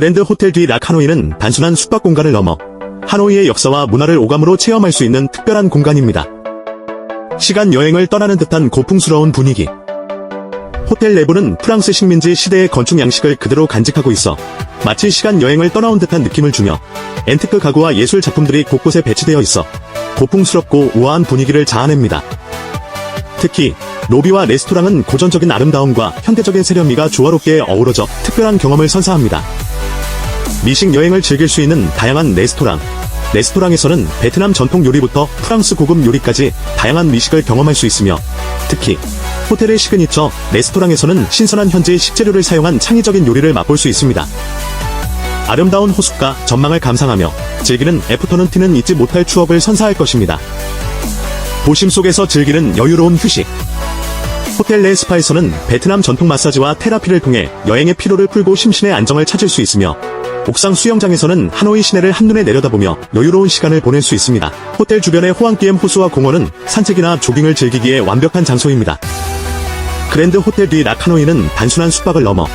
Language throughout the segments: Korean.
그랜드 호텔 뒤 락하노이는 단순한 숙박 공간을 넘어 하노이의 역사와 문화를 오감으로 체험할 수 있는 특별한 공간입니다. 시간 여행을 떠나는 듯한 고풍스러운 분위기. 호텔 내부는 프랑스 식민지 시대의 건축 양식을 그대로 간직하고 있어 마치 시간 여행을 떠나온 듯한 느낌을 주며 앤티크 가구와 예술 작품들이 곳곳에 배치되어 있어 고풍스럽고 우아한 분위기를 자아냅니다. 특히 로비와 레스토랑은 고전적인 아름다움과 현대적인 세련미가 조화롭게 어우러져 특별한 경험을 선사합니다. 미식 여행을 즐길 수 있는 다양한 레스토랑. 레스토랑에서는 베트남 전통 요리부터 프랑스 고급 요리까지 다양한 미식을 경험할 수 있으며 특히 호텔의 시그니처 레스토랑에서는 신선한 현지 식재료를 사용한 창의적인 요리를 맛볼 수 있습니다. 아름다운 호숫가 전망을 감상하며 즐기는 애프터눈 티는 잊지 못할 추억을 선사할 것입니다. 도심 속에서 즐기는 여유로운 휴식. 호텔 내 스파에서는 베트남 전통 마사지와 테라피를 통해 여행의 피로를 풀고 심신의 안정을 찾을 수 있으며 옥상 수영장에서는 하노이 시내를 한눈에 내려다보며 여유로운 시간을 보낼 수 있습니다. 호텔 주변의 호황기엠 호수와 공원은 산책이나 조깅을 즐기기에 완벽한 장소입니다. 그랜드 호텔 뒤 락하노이는 단순한 숙박을 넘어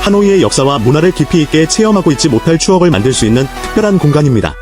하노이의 역사와 문화를 깊이 있게 체험하고 있지 못할 추억을 만들 수 있는 특별한 공간입니다.